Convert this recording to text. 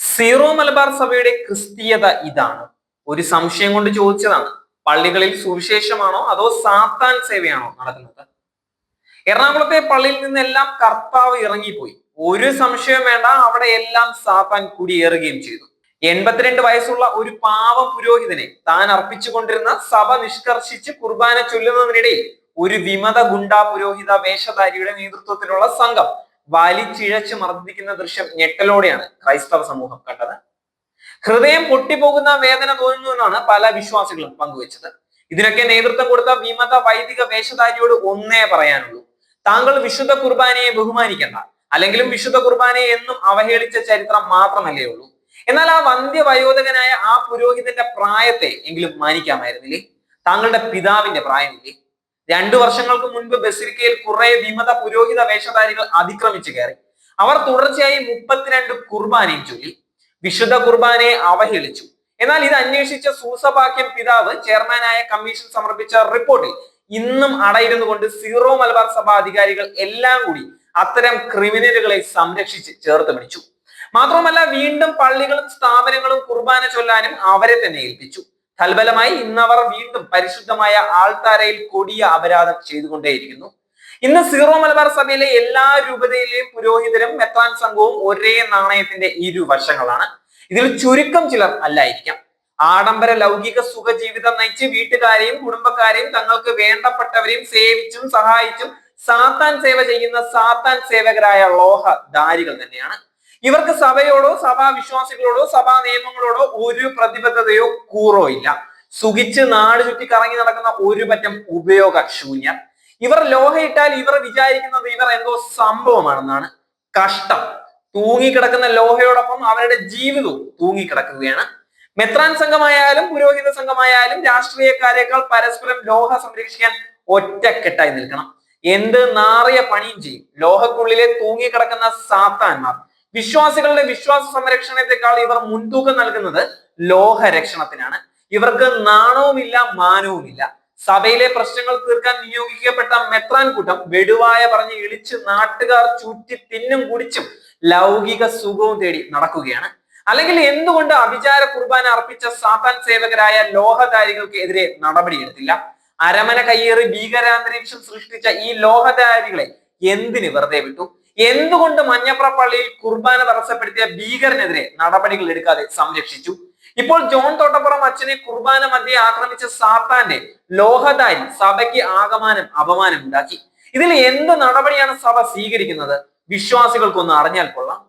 Zero Malabar സഭയുടെ ക്രിസ്തീയത ഇതാണ്. ഒരു സംശയം കൊണ്ട് ചോദിച്ചതാണ് പള്ളികളിൽ സുവിശേഷമാണോ അതോ സാത്താൻ സേവയാണോ നടക്കുന്നത്? എറണാകുളത്തെ പള്ളിയിൽ നിന്നെല്ലാം കർത്താവ് ഇറങ്ങിപ്പോയി. ഒരു സംശയം വേണ്ട അവിടെ എല്ലാം സാത്താൻ കുടിയേറുകയും ചെയ്തു. എൺപത്തിരണ്ട് വയസ്സുള്ള ഒരു പാവ പുരോഹിതനെ താൻ അർപ്പിച്ചുകൊണ്ടിരുന്ന സഭ നിഷ്കർഷിച്ച് കുർബാന ചൊല്ലുന്നതിനിടയിൽ ഒരു വിമത ഗുണ്ടാ പുരോഹിത വേഷധാരിയുടെ നേതൃത്വത്തിലുള്ള സംഘം വലിച്ചിഴച്ച് മർദ്ദിക്കുന്ന ദൃശ്യം ഞെട്ടലോടെയാണ് ക്രൈസ്തവ സമൂഹം കണ്ടത്. ഹൃദയം പൊട്ടിപ്പോകുന്ന വേദന തോന്നുന്നുവെന്നാണ് പല വിശ്വാസികളും പങ്കുവച്ചത്. ഇതിനൊക്കെ നേതൃത്വം കൊടുത്ത വിമത വൈദിക വേഷധാരിയോട് ഒന്നേ പറയാനുള്ളൂ. താങ്കൾ വിശുദ്ധ കുർബാനയെ ബഹുമാനിക്കണ്ട. അല്ലെങ്കിലും വിശുദ്ധ കുർബാനയെ എന്നും അവഹേളിച്ച ചരിത്രം മാത്രമല്ലേ ഉള്ളൂ. എന്നാൽ ആ വന്ധ്യവയോധകനായ ആ പുരോഹിതന്റെ പ്രായത്തെ എങ്കിലും മാനിക്കാമായിരുന്നില്ലേ? താങ്കളുടെ പിതാവിന്റെ പ്രായമില്ലേ? രണ്ടു വർഷങ്ങൾക്ക് മുൻപ് ബസിലിക്കയിൽ കുറെ വിമത പുരോഹിത വേഷധാരികൾ അതിക്രമിച്ചു കയറി. അവർ തുടർച്ചയായി മുപ്പത്തിരണ്ട് കുർബാനയും ചൊല്ലി. വിശുദ്ധ കുർബാനയെ അവഹേളിച്ചു. എന്നാൽ ഇത് അന്വേഷിച്ച സൂസഭാക്യം പിതാവ് ചെയർമാനായ കമ്മീഷൻ സമർപ്പിച്ച റിപ്പോർട്ടിൽ ഇന്നും അടയിരുന്നു കൊണ്ട് സീറോ മലബാർ സഭ അധികാരികൾ എല്ലാം കൂടി അത്തരം ക്രിമിനലുകളെ സംരക്ഷിച്ച് ചേർത്ത് പിടിച്ചു. മാത്രമല്ല വീണ്ടും പള്ളികളും സ്ഥാപനങ്ങളും കുർബാന ചൊല്ലാനും അവരെ തന്നെ ഏൽപ്പിച്ചു. തൽഫലമായി ഇന്നവർ വീണ്ടും പരിശുദ്ധമായ ആൾത്താരയിൽ കൊടിയ അപരാധം ചെയ്തുകൊണ്ടേയിരിക്കുന്നു. ഇന്ന് സീറോ മലബാർ സഭയിലെ എല്ലാ രൂപതയിലെയും പുരോഹിതരും മെത്രാൻ സംഘവും ഒരേ നാണയത്തിന്റെ ഇരുവശങ്ങളാണ്. ഇതിൽ ചുരുക്കം ചിലർ അല്ലായിരിക്കാം. ആഡംബര ലൗകിക സുഖജീവിതം നയിച്ച് വീട്ടുകാരെയും കുടുംബക്കാരെയും തങ്ങൾക്ക് വേണ്ടപ്പെട്ടവരെയും സേവിച്ചും സഹായിച്ചും സാത്താൻ സേവ ചെയ്യുന്ന സാത്താൻ സേവകരായ ലോഹ ദാരികൾ തന്നെയാണ്. ഇവർക്ക് സഭയോടോ സഭാ വിശ്വാസികളോടോ സഭാ നിയമങ്ങളോടോ ഒരു പ്രതിബദ്ധതയോ കൂറോ ഇല്ല. സുഖിച്ച് നാട് ചുറ്റി കറങ്ങി നടക്കുന്ന ഒരു പറ്റം ഉപയോഗ ശൂന്യർ ഇവർ ലോഹയിട്ടാൽ ഇവർ വിചാരിക്കുന്നത് ഇവർ എന്തോ സംഭവമാണെന്നാണ് കഷ്ടം. തൂങ്ങിക്കിടക്കുന്ന ലോഹയോടൊപ്പം അവരുടെ ജീവിതവും തൂങ്ങിക്കിടക്കുകയാണ്. മെത്രാൻ സംഘമായാലും പുരോഹിത സംഘമായാലും രാഷ്ട്രീയക്കാരേക്കാൾ പരസ്പരം ലോഹ സംരക്ഷിക്കാൻ ഒറ്റക്കെട്ടായി നിൽക്കണം. എന്ത് നാറിയ പണിയും ചെയ്യും. ലോഹക്കുള്ളിലെ തൂങ്ങിക്കിടക്കുന്ന സാത്താന്മാർ. വിശ്വാസികളുടെ വിശ്വാസ സംരക്ഷണത്തെക്കാൾ ഇവർ മുൻതൂക്കം നൽകുന്നത് ലോഹരക്ഷണത്തിനാണ്. ഇവർക്ക് നാണവുമില്ല മാനവുമില്ല. സഭയിലെ പ്രശ്നങ്ങൾ തീർക്കാൻ നിയോഗിക്കപ്പെട്ട മെത്രാൻ കൂട്ടം വെടുവായ പറഞ്ഞ് ഇളിച്ച് നാട്ടുകാർ ചുറ്റി തിന്നും കുടിച്ചും ലൗകിക സുഖവും തേടി നടക്കുകയാണ്. അല്ലെങ്കിൽ എന്തുകൊണ്ട് അഭിചാര കുർബാന അർപ്പിച്ച സാത്താൻ സേവകരായ ലോഹധാരികൾക്ക് എതിരെ നടപടിയെടുത്തില്ല അരമന കയ്യേറി ഭീകരാന്തരീക്ഷം സൃഷ്ടിച്ച ഈ ലോഹധാരികളെ എന്തിന് വെറുതെ വിട്ടു? എന്തുകൊണ്ട് മഞ്ഞപ്ര പള്ളിയിൽ കുർബാന തടസ്സപ്പെടുത്തിയ ഭീകരനെതിരെ നടപടികൾ എടുക്കാതെ സംരക്ഷിച്ചു? ഇപ്പോൾ ജോൺ തോട്ടപ്പുറം അച്ഛനെ കുർബാന മധ്യേ ആക്രമിച്ച സാത്താന്റെ ലോഹദാരി സഭയ്ക്ക് ആകമാനം അപമാനം ഉണ്ടാക്കി ഇതിൽ എന്ത് നടപടിയാണ് സഭ സ്വീകരിക്കുന്നത്? വിശ്വാസികൾക്കൊന്ന് അറിഞ്ഞാൽ കൊള്ളാം.